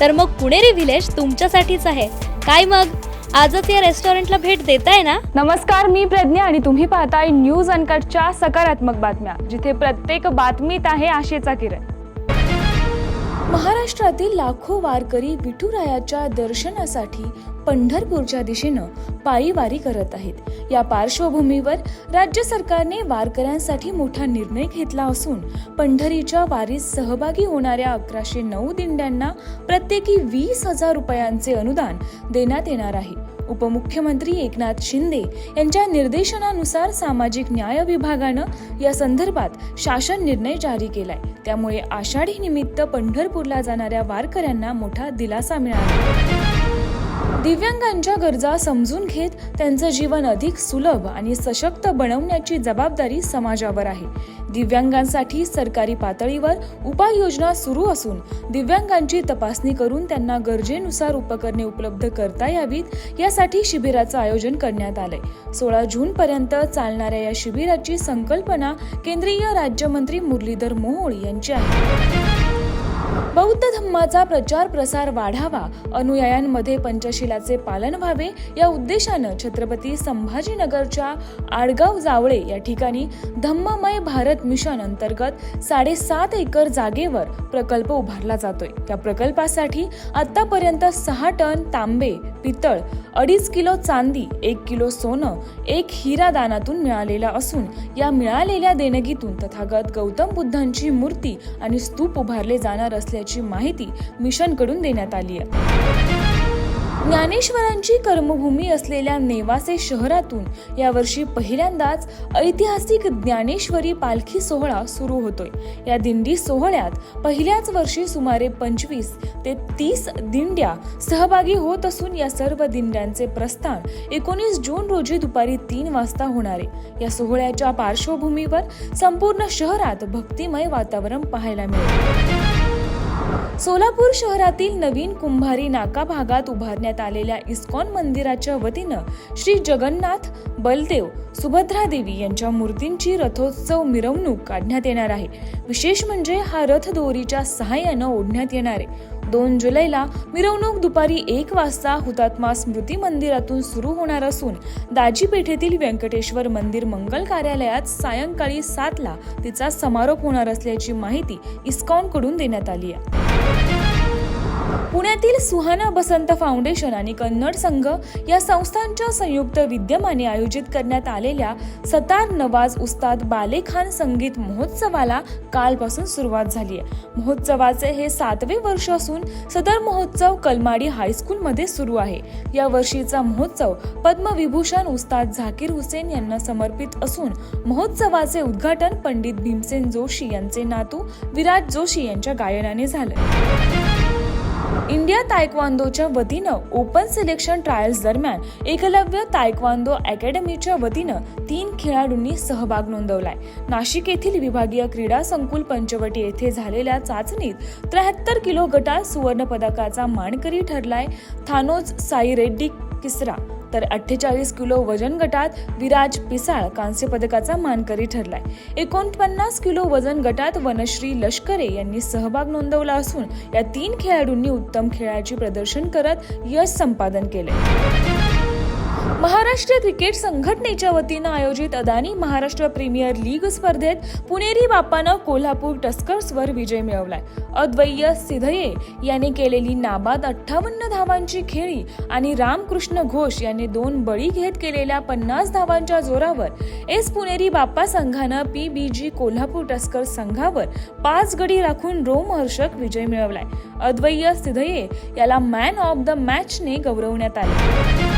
तर मग पुणेरी व्हिलेज तुमच्यासाठीच आहे. काय मग? आजच या रेस्टॉरंटला भेट देताय ना? नमस्कार मी प्रज्ञा आणि तुम्ही पाहताय न्यूज अनकटच्या सकारात्मक बातम्या जिथे प्रत्येक बातमीत आहे आशेचा किरण. महाराष्ट्रातील लाखो वारकरी विठुरायाच्या दर्शनासाठी पंढरपूरच्या दिशेनं पायी वारी करत आहेत. या पार्श्वभूमीवर राज्य सरकारने वारकऱ्यांसाठी मोठा निर्णय घेतला असून पंढरीच्या वारीत सहभागी होणाऱ्या अकराशे नऊ दिंड्यांना प्रत्येकी वीस हजार रुपयांचे अनुदान देण्यात येणार आहे. उपमुख्यमंत्री एकनाथ शिंदे यांच्या निर्देशनानुसार सामाजिक न्याय विभागानं या संदर्भात शासन निर्णय जारी केलाय. त्यामुळे आषाढी निमित्त पंढरपूरला जाणाऱ्या वारकऱ्यांना मोठा दिलासा मिळाला. दिव्यांगांच्या गरजा समजून घेत त्यांचं जीवन अधिक सुलभ आणि सशक्त बनवण्याची जबाबदारी समाजावर आहे. दिव्यांगांसाठी सरकारी पातळीवर उपाययोजना सुरू असून दिव्यांगांची तपासणी करून त्यांना गरजेनुसार उपकरणे उपलब्ध करता यावीत यासाठी शिबिराचं आयोजन करण्यात आलंय. सोळा जून पर्यंत चालणाऱ्या या शिबिराची संकल्पना केंद्रीय राज्यमंत्री मुरलीधर मोहोळ यांची आहे. बौद्ध धम्माचा प्रचार प्रसार वाढावा अनुयायांमध्ये पंचशिलाचे पालन व्हावे या उद्देशानं छत्रपती संभाजीनगरच्या आडगाव जावळे या ठिकाणी धम्ममय भारत मिशन अंतर्गत साडेसात एकर जागेवर प्रकल्प उभारला जातोय. त्या प्रकल्पासाठी आतापर्यंत सहा टन तांबे पितळ अडीच किलो चांदी एक किलो सोनं एक हिरा दानातून मिळालेला असून या मिळालेल्या देणगीतून तथागत गौतम बुद्धांची मूर्ती आणि स्तूप उभारले जाणार असल्याची माहिती मिशनकडून देण्यात आली आहे. ज्ञानेश्वरांची कर्मभूमी असलेल्या नेवासे शहरातून यावर्षी पहिल्यांदाच ऐतिहासिक ज्ञानेश्वरी पालखी सोहळा सुरू होतोय. या दिंडी सोहळ्यात पहिल्याच वर्षी सुमारे पंचवीस ते तीस दिंड्या सहभागी होत असून या सर्व दिंड्यांचे प्रस्थान एकोणीस जून रोजी दुपारी तीन वाजता होणार आहे. या सोहळ्याच्या पार्श्वभूमीवर संपूर्ण शहरात भक्तिमय वातावरण पाहायला मिळेल. सोलापूर शहरातील नवीन कुंभारी नाका भागात उभारण्यात आलेल्या इस्कॉन मंदिराच्या वतीनं श्री जगन्नाथ बलदेव सुभद्रा देवी यांच्या मूर्तींची रथोत्सव मिरवणूक काढण्यात येणार आहे. विशेष म्हणजे हा रथ दोरीच्या सहाय्यानं ओढण्यात येणार आहे. दोन जुलैला मिरवणूक दुपारी एक वाजता हुतात्मा स्मृती मंदिरातून सुरू होणार असून दाजी पेठेतील व्यंकटेश्वर मंदिर मंगल कार्यालयात सायंकाळी सातला तिचा समारोप होणार असल्याची माहिती इस्कॉनकडून देण्यात आली आहे. पुण्यातील सुहाना बसंत फाउंडेशन आणि कन्नड संघ या संस्थांच्या संयुक्त विद्यमाने आयोजित करण्यात आलेल्या सतार नवाज उस्ताद बालेखान संगीत महोत्सवाला कालपासून सुरुवात झाली आहे. महोत्सवाचे हे सातवे वर्ष असून सदर महोत्सव कलमाडी हायस्कूलमध्ये सुरू आहे. या वर्षीचा महोत्सव पद्मविभूषण उस्ताद झाकीर हुसेन यांना समर्पित असून महोत्सवाचे उद्घाटन पंडित भीमसेन जोशी यांचे नातू विराज जोशी यांच्या गायनाने झालं. इंडिया तायक्वांदोच्या वतीनं ओपन सिलेक्शन ट्रायल्स दरम्यान एकलव्य तायक्वांदो अकॅडमीच्या वतीनं तीन खेळाडूंनी सहभाग नोंदवलाय. नाशिक येथील विभागीय क्रीडा संकुल पंचवटी येथे झालेल्या चाचणीत त्र्याहत्तर किलो गटात सुवर्ण पदकाचा मानकरी ठरलाय. थानोज साई रेड्डी किसरा तर अठ्ठेचाळीस किलो वजन गटात विराज पिसाळ कांस्य पदकाचा मानकरी ठरलाय. एकोणपन्नास किलो वजन गटात वनश्री लष्करे यांनी सहभाग नोंदवला असून या तीन खेळाडूंनी उत्तम खेळाचे प्रदर्शन करत यश संपादन केले महाराष्ट्र क्रिकेट संघटनेच्या वतीनं आयोजित अदानी महाराष्ट्र प्रीमियर लीग स्पर्धेत पुणेरी बापानं कोल्हापूर टस्कर्सवर विजय मिळवलाय. अद्वैय सिधये याने केलेली नाबाद अठ्ठावन्न धावांची खेळी आणि रामकृष्ण घोष याने दोन बळी घेत केलेल्या पन्नास धावांच्या जोरावर एस पुणेरी बाप्पा संघानं P B G Kolhapur Tusker संघावर पाच गडी राखून रोमहर्षक विजय मिळवलाय. अद्वैय सिधये याला मॅन ऑफ द मॅचने गौरवण्यात आले.